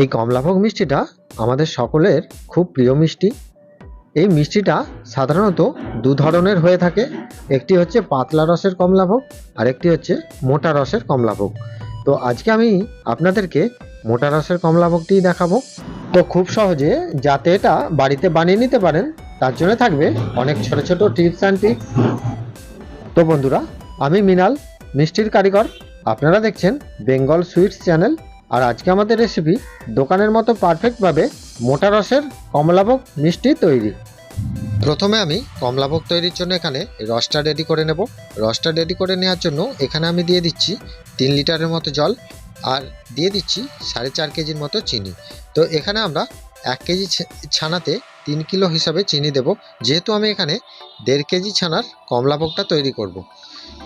এই কমলাভোগ মিষ্টিটা আমাদের সকলের খুব প্রিয় মিষ্টি। এই মিষ্টিটা সাধারণত দু ধরনের হয়ে থাকে। একটি হচ্ছে পাতলা রসের কমলাভোগ আর একটি হচ্ছে মোটা রসের কমলাভোগ। তো আজকে আমি আপনাদেরকে মোটা রসের কমলাভোগটি দেখাবো। তো খুব সহজে যাতে এটা বাড়িতে বানিয়ে নিতে পারেন, তার জন্য থাকবে অনেক ছোট ছোট টিপস অ্যান্ড টিপস তো বন্ধুরা, আমি মিনাল, মিষ্টির কারিগর। আপনারা দেখছেন বেঙ্গল সুইটস চ্যানেল। আর আজকে আমাদের রেসিপি দোকানের মতো পারফেক্টভাবে মোটা রসের কমলাভোগ মিষ্টি তৈরি। প্রথমে আমি কমলাভোগ তৈরির জন্য এখানে রসটা রেডি করে নেব। রসটা রেডি করে নেওয়ার জন্য এখানে আমি দিয়ে দিচ্ছি তিন লিটারের মতো জল আর দিয়ে দিচ্ছি সাড়ে চার কেজির মতো চিনি। তো এখানে আমরা এক কেজি ছানাতে তিন কিলো হিসাবে চিনি দেব। যেহেতু আমি এখানে দেড় কেজি ছানার কমলাভোগটা তৈরি করব।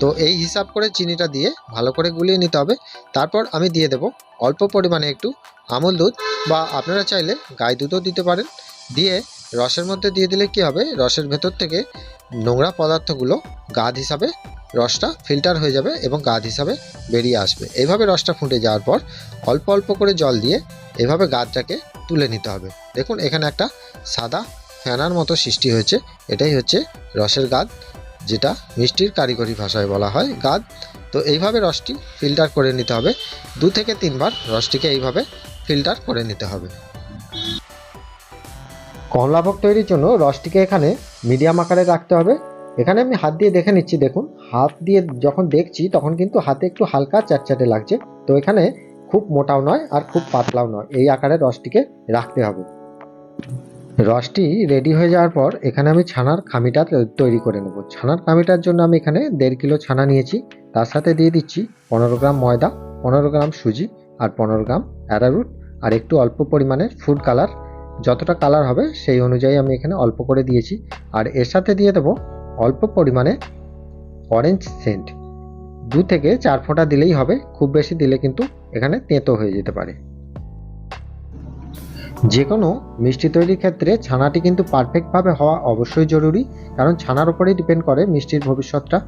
তো এই হিসাব করে চিনিটা দিয়ে ভালো করে গুলিয়ে নিতে হবে। তারপর আমি দিয়ে দেব অল্প পরিমাণে একটু আমুল দুধ বা আপনারা চাইলে গাই দুধও দিতে পারেন। দিয়ে রসের মধ্যে দিয়ে দিলে কি হবে? রসের ভেতর থেকে নোংরা পদার্থগুলো গাদ হিসাবে রসটা ফিল্টার হয়ে যাবে এবং গাদ হিসাবে বেরিয়ে আসবে। এইভাবে রসটা ফুটে যাওয়ার পর অল্প অল্প করে জল দিয়ে এভাবে গাদটাকে তুলে নিতে হবে। দেখুন এখানে একটা সাদা ফেনার মতো সৃষ্টি হয়েছে। এটাই হচ্ছে রসের গাদ। যেটা মিষ্টির কারিগরি ভাষায় বলা হয় গাদ। তো এইভাবে রসটি ফিল্টার করে নিতে হবে। দু থেকে তিনবার রসটিকে এইভাবে ফিল্টার করে নিতে হবে। কমলাভোগ তৈরির জন্য রসটিকে এখানে মিডিয়াম আকারে রাখতে হবে। এখানে আমি হাত দিয়ে দেখে নিচ্ছি, দেখুন। হাত দিয়ে যখন দেখছি, তখন কিন্তু হাতে একটু হালকা চ্যাটচ্যাটে লাগছে। তো এখানে খুব মোটাও নয় আর খুব পাতলাও নয়। এই আকারে রসটিকে রাখতে হবে। রসটি রেডি হয়ে যাওয়ার পর এখানে আমি ছানার খামিটা তৈরি করে নেব। ছানার খামিটার জন্য আমি এখানে দেড় কিলো ছানা নিয়েছি। তার সাথে দিয়ে দিচ্ছি পনেরো গ্রাম ময়দা, পনেরো গ্রাম সুজি আর পনেরো গ্রাম অ্যারারুট আর একটু অল্প পরিমাণে ফুড কালার। যতটা কালার হবে সেই অনুযায়ী আমি এখানে অল্প করে দিয়েছি। আর এর সাথে দিয়ে দেবো অল্প পরিমাণে অরেঞ্জ সেন্ট। দু থেকে চার ফোঁটা দিলেই হবে। খুব বেশি দিলে কিন্তু এখানে তেঁতো হয়ে যেতে পারে। যে কোনো মিষ্টি তৈরির ক্ষেত্রে ছানাটি কিন্তু পারফেক্টভাবে হওয়া অবশ্যই জরুরি, কারণ ছানার উপরেই ডিপেন্ড করে মিষ্টির ভবিষ্যৎটা।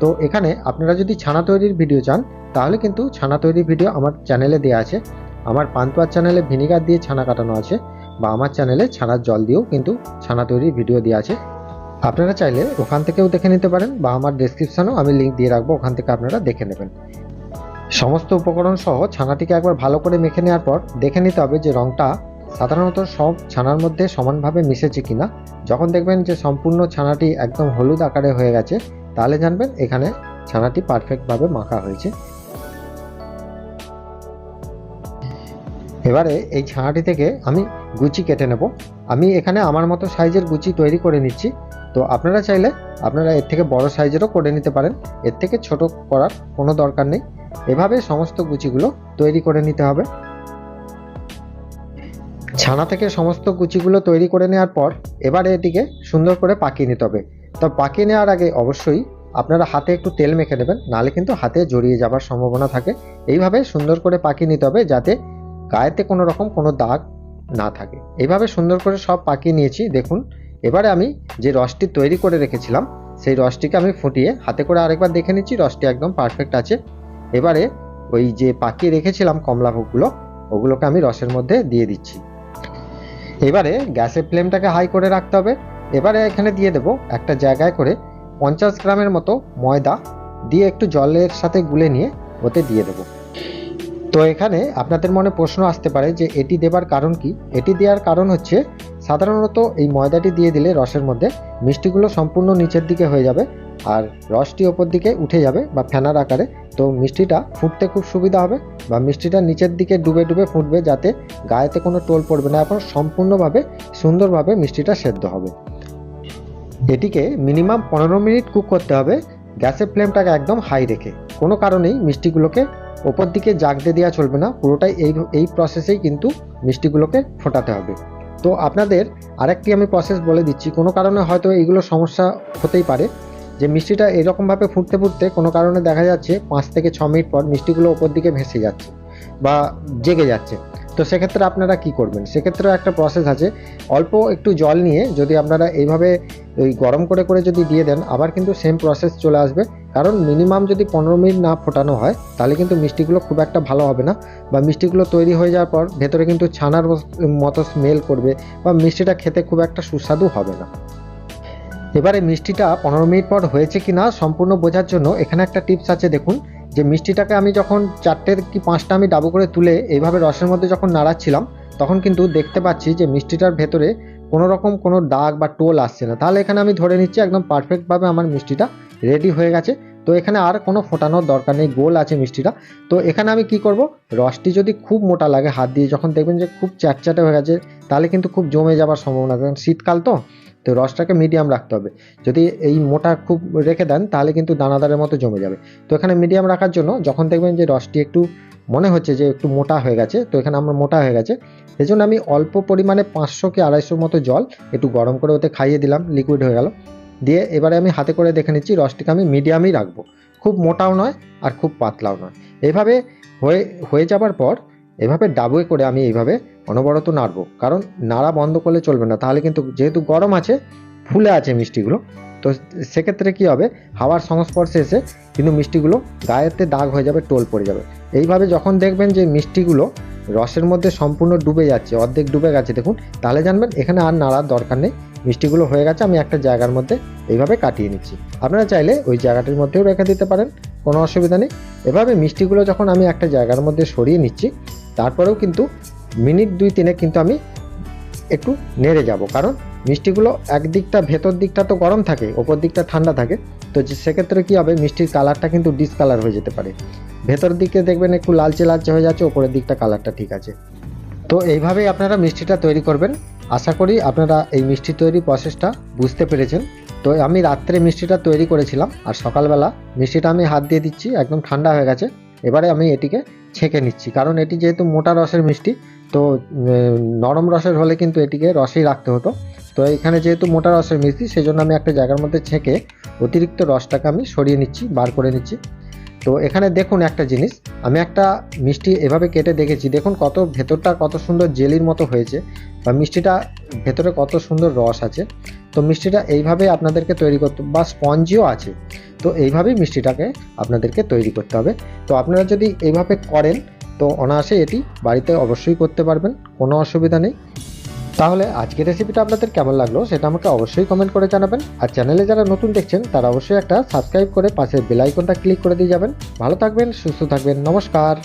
তো এখানে আপনারা যদি ছানা তৈরির ভিডিও চান, তাহলে কিন্তু ছানা তৈরির ভিডিও আমার চ্যানেলে দেওয়া আছে। আমার পান্তুয়ার চ্যানেলে ভিনিগার দিয়ে ছানা কাটানো আছে, বা আমার চ্যানেলে ছানার জল দিয়েও কিন্তু ছানা তৈরির ভিডিও দেওয়া আছে। আপনারা চাইলে ওখান থেকেও দেখে নিতে পারেন, বা আমার ডেসক্রিপশনেও আমি লিঙ্ক দিয়ে রাখব, ওখান থেকে আপনারা দেখে নেবেন। সমস্ত উপকরণ সহ ছানাটিকে একবার ভালো করে মেখে নেওয়ার পর দেখে নিতে হবে যে রঙটা সাধারণত সব ছানার মধ্যে সমানভাবে মিশেছে কিনা, যখন দেখবেন যে সম্পূর্ণ ছানাটি একদম হলুদ আকারে হয়ে গেছে, তাহলে জানবেন এখানে ছানাটি পারফেক্টভাবে মাখা হয়েছে। এবারে এই ছানাটি থেকে আমি গুচি কেটে নেব। আমি এখানে আমার মতো সাইজের গুচি তৈরি করে নিচ্ছি। তো আপনারা চাইলে আপনারা এর থেকে বড় সাইজেরও করে নিতে পারেন। এর থেকে ছোট করার কোনো দরকার নেই। এভাবে সমস্ত গুচিগুলো তৈরি করে নিতে হবে। ছানা থেকে সমস্ত কুচিগুলো তৈরি করে নেওয়ার পর এবারে এটিকে সুন্দর করে পাকিয়ে নিতে হবে। তো পাকিয়ে নেওয়ার আগে অবশ্যই আপনারা হাতে একটু তেল মেখে নেবেন, নাহলে কিন্তু হাতে জড়িয়ে যাবার সম্ভাবনা থাকে। এইভাবে সুন্দর করে পাকিয়ে নিতে হবে যাতে গায়েতে কোনো রকম কোনো দাগ না থাকে। এইভাবে সুন্দর করে সব পাকিয়ে নিয়েছি। দেখুন, এবারে আমি যে রসটি তৈরি করে রেখেছিলাম, সেই রসটিকে আমি ফুটিয়ে হাতে করে আরেকবার দেখে নিচ্ছি, রসটি একদম পারফেক্ট আছে। এবারে ওই যে পাকিয়ে রেখেছিলাম কমলাভোগগুলো, ওগুলোকে আমি রসের মধ্যে দিয়ে দিচ্ছি। এবারে গ্যাসের ফ্লেমটাকে হাই করে রাখতে হবে। এবারে এখানে দিয়ে দেব একটা জায়গায় করে পঞ্চাশ গ্রামের মতো ময়দা দিয়ে একটু জলের সাথে গুলে নিয়ে ওতে দিয়ে দেব। তো এখানে আপনাদের মনে প্রশ্ন আসতে পারে যে এটি দেবার কারণ কি? এটি দেওয়ার কারণ হচ্ছে সাধারণত এই ময়দাটি দিয়ে দিলে রসের মধ্যে মিষ্টিগুলো সম্পূর্ণ নিচের দিকে হয়ে যাবে আর রসটি ওপর দিকে উঠে যাবে বা ফেনার আকারে। তো মিষ্টিটা ফুটতে খুব সুবিধা হবে বা মিষ্টিটা নিচের দিকে ডুবে ডুবে ফুটবে যাতে গায়েতে কোনো টোল পড়বে না এখন সম্পূর্ণভাবে সুন্দরভাবে মিষ্টিটা সেদ্ধ হবে। এটিকে মিনিমাম পনেরো মিনিট কুক করতে হবে। গ্যাসের ফ্লেমটাকে একদম হাই রেখে। কোনো কারণেই মিষ্টিগুলোকে ওপর দিকে জাগতে দেওয়া চলবে না। পুরোটাই এই এই প্রসেসেই কিন্তু মিষ্টিগুলোকে ফোটাতে হবে। তো আপনাদের আরেকটি আমি প্রসেস বলে দিচ্ছি। কোনো কারণে হয়তো এইগুলো সমস্যা হতেই পারে। যে মিষ্টিটা এরকমভাবে ফুটতে ফুটতে কোনো কারণে দেখা যাচ্ছে পাঁচ থেকে ছ মিনিট পর মিষ্টিগুলো ওপর দিকে ভেসে যাচ্ছে বা জেগে যাচ্ছে। তো সেক্ষেত্রে আপনারা কি করবেন? সেক্ষেত্রেও একটা প্রসেস আছে। অল্প একটু জল নিয়ে যদি আপনারা এইভাবে ওই গরম করে করে যদি দিয়ে দেন, আবার কিন্তু সেম প্রসেস চলে আসবে। কারণ মিনিমাম যদি পনেরো মিনিট না ফোটানো হয়, তাহলে কিন্তু মিষ্টিগুলো খুব একটা ভালো হবে না বা মিষ্টিগুলো তৈরি হয়ে যাওয়ার পর ভেতরে কিন্তু ছানার মতো স্মেল করবে বা মিষ্টিটা খেতে খুব একটা সুস্বাদু হবে না। এবারে মিষ্টিটা পনেরো মিনিট পর হয়েছে কি না সম্পূর্ণ বোঝার জন্য এখানে একটা টিপস আছে দেখুন, যে মিষ্টিটাকে আমি যখন চারটে কি পাঁচটা আমি ডাবু করে তুলে এইভাবে রসের মধ্যে যখন নাড়াচ্ছিলাম, তখন কিন্তু দেখতে পাচ্ছি যে মিষ্টিটার ভেতরে কোনো রকম কোনো দাগ বা টোল আসছে না। তাহলে এখানে আমি ধরে নিচ্ছি একদম পারফেক্টভাবে আমার মিষ্টিটা রেডি হয়ে গেছে। তো এখানে আর কোনো ফোটানোর দরকার নেই, গোল আছে মিষ্টিটা। তো এখানে আমি কি করব? রসটি যদি খুব মোটা লাগে হাত দিয়ে, যখন দেখবেন যে খুব চ্যাটচ্যাটে হয়ে গেছে, তাহলে কিন্তু খুব জমে যাবার সম্ভাবনা কারণ শীতকাল তো তো রসটাকে মিডিয়াম রাখতে হবে। যদি এই মোটা খুব রেখে দেন, তাহলে কিন্তু দানাদারের মতো জমে যাবে। তো এখানে মিডিয়াম রাখার জন্য, যখন দেখবেন যে রসটি একটু, মনে হচ্ছে যে একটু মোটা হয়ে গেছে, তো এখানে আমার মোটা হয়ে গেছে। সেই জন্য আমি অল্প পরিমাণে পাঁচশো কি আড়াইশোর মতো জল একটু গরম করে ওতে খাইয়ে দিলাম লিকুইড হয়ে গেল। দিয়ে এবারে আমি হাতে করে দেখে নিচ্ছি, রসটিকে আমি মিডিয়ামই রাখব। খুব মোটাও নয় আর খুব পাতলাও নয়। এভাবে হয়ে হয়ে যাবার পর এভাবে ডাবুয়ে করে আমি এইভাবে অনবরত নাড়বো। কারণ নাড়া বন্ধ করলে চলবে না। তাহলে কিন্তু যেহেতু গরম আছে, ফুলে আছে মিষ্টিগুলো তো সেক্ষেত্রে কি হবে? হাওয়ার সংস্পর্শে এসে কিন্তু মিষ্টিগুলো গায়েতে দাগ হয়ে যাবে, টোল পড়ে যাবে। এইভাবে যখন দেখবেন যে মিষ্টিগুলো রসের মধ্যে সম্পূর্ণ ডুবে যাচ্ছে, অর্ধেক ডুবে গেছে, দেখুন, তাহলে জানবেন এখানে আর নাড়ার দরকার নেই। মিষ্টিগুলো হয়ে গেছে, আমি একটা জায়গার মধ্যে এইভাবে কাটিয়ে নিচ্ছি। আপনারা চাইলে ওই জায়গাটির মধ্যেও রেখে দিতে পারেন, কোনো অসুবিধা নেই। এভাবে মিষ্টিগুলো যখন আমি একটা জায়গার মধ্যে সরিয়ে নিচ্ছি, তারপরেও কিন্তু মিনিট দুই তিনে কিন্তু আমি একটু নেড়ে যাব। কারণ মিষ্টিগুলো একদিকটা ভেতর দিকটা তো গরম থাকে, ওপর দিকটা ঠান্ডা থাকে। তো সেক্ষেত্রে কী হবে, মিষ্টির কালারটা কিন্তু ডিসকালার হয়ে যেতে পারে। ভেতর দিকে দেখবেন একটু লালচে লালচে হয়ে যাচ্ছে, ওপরের দিকটা কালারটা ঠিক আছে। তো এইভাবেই আপনারা মিষ্টিটা তৈরি করবেন। আশা করি আপনারা এই মিষ্টি তৈরি প্রসেসটা বুঝতে পেরেছেন। তো আমি রাত্রে মিষ্টিটা তৈরি করেছিলাম, আর সকালবেলা মিষ্টিটা আমি হাত দিয়ে দিচ্ছি, একদম ঠান্ডা হয়ে গেছে। এবারে আমি এটিকে ছেঁকে নিচ্ছি। কারণ এটি যেহেতু মোটা রসের মিষ্টি, তো নরম রসের হলে কিন্তু এটিকে রসেই রাখতে হতো। তো এখানে যেহেতু মোটা রসের মিষ্টি সেই জন্য আমি একটা জায়গার মধ্যে ছেঁকে অতিরিক্ত রসটাকে আমি সরিয়ে নিচ্ছি, বার করে নিচ্ছি। তো এখানে দেখুন একটা জিনিস। আমি একটা মিষ্টি এভাবে কেটে দেখেছি। দেখুন কত ভেতরটা কত সুন্দর জেলির মতো হয়েছে বা মিষ্টিটা ভেতরে কত সুন্দর রস আছে। তো মিষ্টিটা এইভাবে আপনাদেরকে তৈরি করতে বা স্পঞ্জিও আছে। তো এইভাবেই মিষ্টিটাকে আপনাদেরকে তৈরি করতে হবে। তো আপনারা যদি এইভাবে করেন, তো অনায়াসে এটি বাড়িতে অবশ্যই করতে পারবেন, কোনো অসুবিধা নেই। তাহলে আজকের রেসিপিটা আপনাদের কেমন লাগল সেটা আমাকে অবশ্যই কমেন্ট করে জানাবেন। আর চ্যানেলে যারা নতুন দেখছেন, তারা অবশ্যই একটা সাবস্ক্রাইব করে পাশের বেল আইকনটা ক্লিক করে দিয়ে যাবেন। ভালো থাকবেন, সুস্থ থাকবেন, নমস্কার।